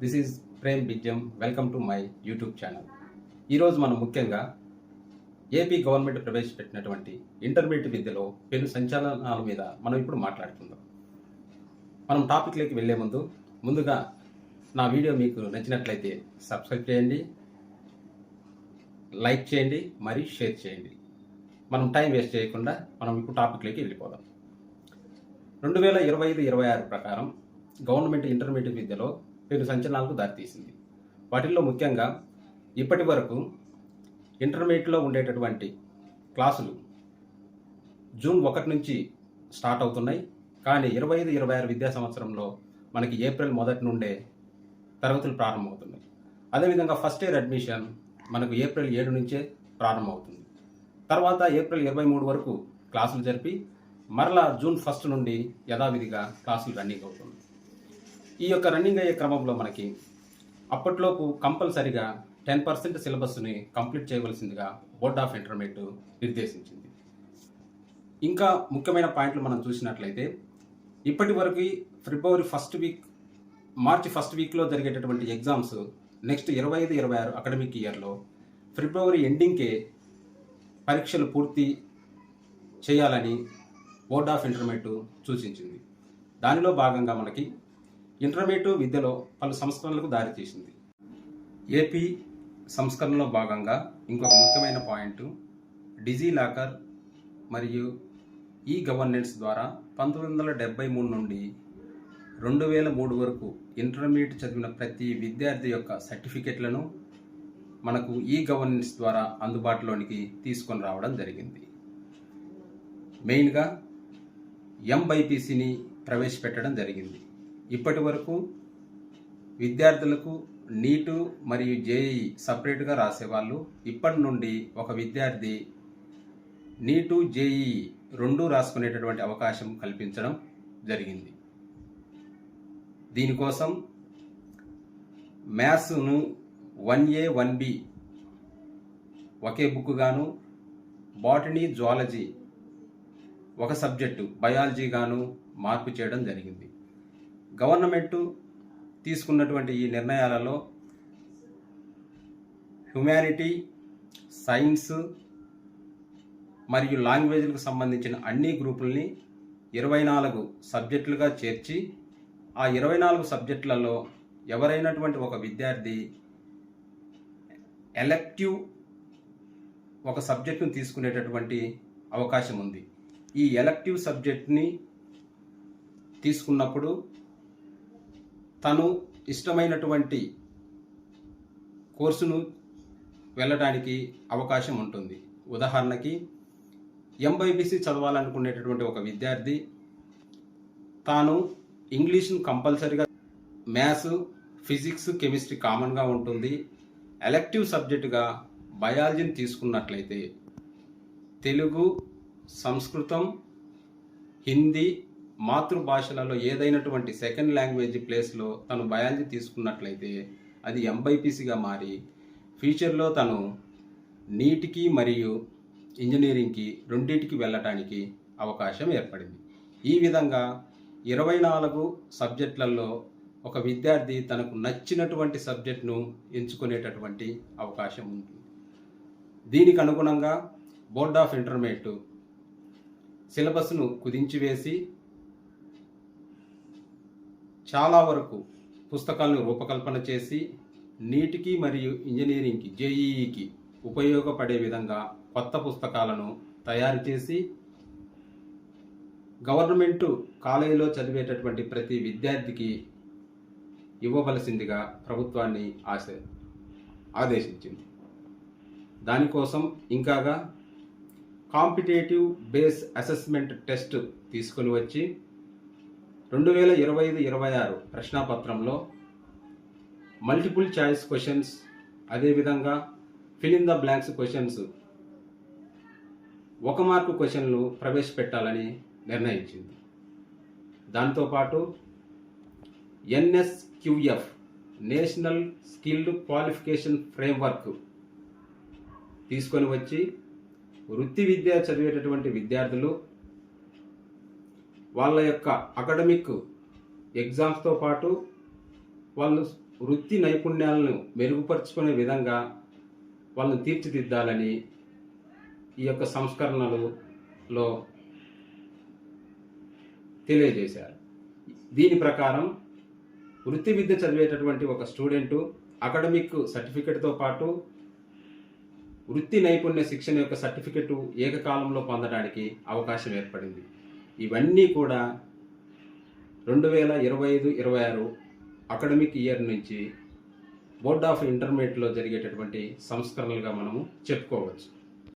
This is Prem బిజ్యం welcome to my YouTube channel. ఈరోజు మనం ముఖ్యంగా ఏపీ గవర్నమెంట్ ప్రవేశపెట్టినటువంటి ఇంటర్మీడియట్ విద్యలో పెను సంచలనాల మీద మనం ఇప్పుడు మాట్లాడుకుందాం. మనం టాపిక్లోకి వెళ్ళే ముందు ముందుగా నా వీడియో మీకు నచ్చినట్లయితే సబ్స్క్రైబ్ చేయండి లైక్ చేయండి మరియు షేర్ చేయండి. మనం టైం వేస్ట్ చేయకుండా మనం ఇప్పుడు టాపిక్లోకి వెళ్ళిపోదాం. రెండు వేల ఇరవై ఐదు ఇరవై ఆరు ప్రకారం గవర్నమెంట్ ఇంటర్మీడియట్ విద్యలో రెండు సంచలనాలకు దారితీసింది. వాటిల్లో ముఖ్యంగా ఇప్పటి వరకు ఇంటర్మీడియట్లో ఉండేటటువంటి క్లాసులు జూన్ ఒకటి నుంచి స్టార్ట్ అవుతున్నాయి. కానీ ఇరవై ఐదు ఇరవై ఆరు విద్యా సంవత్సరంలో మనకి ఏప్రిల్ మొదటి నుండే తరగతులు ప్రారంభమవుతున్నాయి. అదేవిధంగా ఫస్ట్ ఇయర్ అడ్మిషన్ మనకు ఏప్రిల్ ఏడు నుంచే ప్రారంభమవుతుంది. తర్వాత ఏప్రిల్ ఇరవై మూడు వరకు క్లాసులు జరిపి మరలా జూన్ ఫస్ట్ నుండి యథావిధిగా క్లాసులు రన్నింగ్ అవుతుంది ఈ యొక్క రన్నింగ్ అయ్యే క్రమంలో మనకి అప్పట్లోపు కంపల్సరిగా టెన్ పర్సెంట్ సిలబస్ని కంప్లీట్ చేయవలసిందిగా బోర్డ్ ఆఫ్ ఇంటర్మీడియట్ నిర్దేశించింది. ఇంకా ముఖ్యమైన పాయింట్లు మనం చూసినట్లయితే ఇప్పటి వరకు February first week March first వీక్లో జరిగేటటువంటి ఎగ్జామ్స్ నెక్స్ట్ ఇరవై ఐదు ఇరవై ఆరు అకాడమిక్ ఇయర్లో ఫిబ్రవరి ఎండింగ్కే పరీక్షలు పూర్తి చేయాలని బోర్డ్ ఆఫ్ ఇంటర్మీడియట్ సూచించింది. దానిలో భాగంగా మనకి ఇంటర్మీడియట్ విద్యలో పలు సంస్కరణలకు దారితీసింది ఏపీ సంస్కరణలో భాగంగా ఇంకొక ముఖ్యమైన పాయింట్ డిజీ లాకర్ మరియు ఈ గవర్నెన్స్ ద్వారా పంతొమ్మిది వందల డెబ్బై మూడు నుండి రెండు వేల మూడు వరకు ఇంటర్మీడియట్ చదివిన ప్రతి విద్యార్థి యొక్క సర్టిఫికెట్లను మనకు ఈ గవర్నెన్స్ ద్వారా అందుబాటులోనికి తీసుకొని రావడం జరిగింది. మెయిన్గా ఎంబైపీసీని ప్రవేశపెట్టడం జరిగింది. ఇప్పటి వరకు విద్యార్థులకు నీటు మరియు జేఈ సపరేట్గా రాసేవాళ్ళు. ఇప్పటి నుండి ఒక విద్యార్థి నీటు జేఈ రెండు రాసుకునేటటువంటి అవకాశం కల్పించడం జరిగింది. దీనికోసం మ్యాథ్స్ను వన్ ఏ వన్ బి ఒకే బుక్ గాను బాటనీ జువాలజీ ఒక సబ్జెక్టు బయాలజీ గాను మార్పు చేయడం జరిగింది. గవర్నమెంట్ తీసుకున్నటువంటి ఈ నిర్ణయాలలో హ్యుమానిటీ సైన్స్ మరియు లాంగ్వేజ్లకు సంబంధించిన అన్ని గ్రూపుల్ని ఇరవై నాలుగు సబ్జెక్టులుగా చేర్చి ఆ ఇరవై నాలుగు సబ్జెక్టులలో ఎవరైనటువంటి ఒక విద్యార్థి ఎలెక్టివ్ ఒక సబ్జెక్టును తీసుకునేటటువంటి అవకాశం ఉంది. ఈ ఎలెక్టివ్ సబ్జెక్ట్ని తీసుకున్నప్పుడు తను ఇష్టమైనటువంటి కోర్సును వెళ్ళడానికి అవకాశం ఉంటుంది. ఉదాహరణకి ఎంబైబీసీ చదవాలనుకునేటటువంటి ఒక విద్యార్థి తాను ఇంగ్లీష్ను కంపల్సరీగా మ్యాథ్స్ ఫిజిక్స్ కెమిస్ట్రీ కామన్గా ఉంటుంది. ఎలెక్టివ్ సబ్జెక్టుగా బయాలజీని తీసుకున్నట్లయితే తెలుగు సంస్కృతం హిందీ మాతృభాషలలో ఏదైనటువంటి సెకండ్ లాంగ్వేజ్ ప్లేస్లో తను బయాలజీ తీసుకున్నట్లయితే అది ఎంబైపీసీగా మారి ఫ్యూచర్లో తను నీటికి మరియు ఇంజనీరింగ్కి రెండింటికి వెళ్ళటానికి అవకాశం ఏర్పడింది. ఈ విధంగా ఇరవై నాలుగు సబ్జెక్టులలో ఒక విద్యార్థి తనకు నచ్చినటువంటి సబ్జెక్ట్ను ఎంచుకునేటటువంటి అవకాశం ఉంటుంది దీనికి అనుగుణంగా బోర్డ్ ఆఫ్ ఇంటర్మీడియట్ సిలబస్ను కుదించివేసి చాలా వరకు పుస్తకాలను రూపకల్పన చేసి నీటికి మరియు ఇంజనీరింగ్కి జేఈఈకి ఉపయోగపడే విధంగా కొత్త పుస్తకాలను తయారు చేసి గవర్నమెంట్ కాలేజీలో చదివేటటువంటి ప్రతి విద్యార్థికి ఇవ్వవలసిందిగా ప్రభుత్వాన్ని ఆశ ఆదేశించింది. దానికోసం ఇంకాగా కాంపిటేటివ్ బేస్ అసెస్మెంట్ టెస్ట్ తీసుకొని వచ్చి రెండు వేల ఇరవై ఐదు ఇరవై ఆరు ప్రశ్నాపత్రంలో మల్టిపుల్ ఛాయిస్ క్వశ్చన్స్ అదేవిధంగా fill in the blanks questions ఒక మార్కు క్వశ్చన్లు ప్రవేశపెట్టాలని నిర్ణయించింది. దాంతోపాటు NSQF national skilled qualification framework తీసుకొని వచ్చి వృత్తి విద్య చదివేటటువంటి విద్యార్థులు వాళ్ళ యొక్క అకాడమిక్ ఎగ్జామ్స్తో పాటు వాళ్ళు వృత్తి నైపుణ్యాలను మెరుగుపరుచుకునే విధంగా వాళ్ళని తీర్చిదిద్దాలని ఈ యొక్క సంస్కరణలలో తెలియజేశారు. దీని ప్రకారం వృత్తి విద్య చదివేటటువంటి ఒక స్టూడెంటు అకాడమిక్ సర్టిఫికెట్తో పాటు వృత్తి నైపుణ్య శిక్షణ యొక్క సర్టిఫికెట్ ఏకకాలంలో పొందడానికి అవకాశం ఏర్పడింది. ఇవన్నీ కూడా రెండు వేల ఇరవై ఐదు ఇరవై ఆరు అకాడమిక్ ఇయర్ నుంచి బోర్డ్ ఆఫ్ ఇంటర్మీడియట్లో జరిగేటటువంటి సంస్కరణలుగా మనము చెప్పుకోవచ్చు.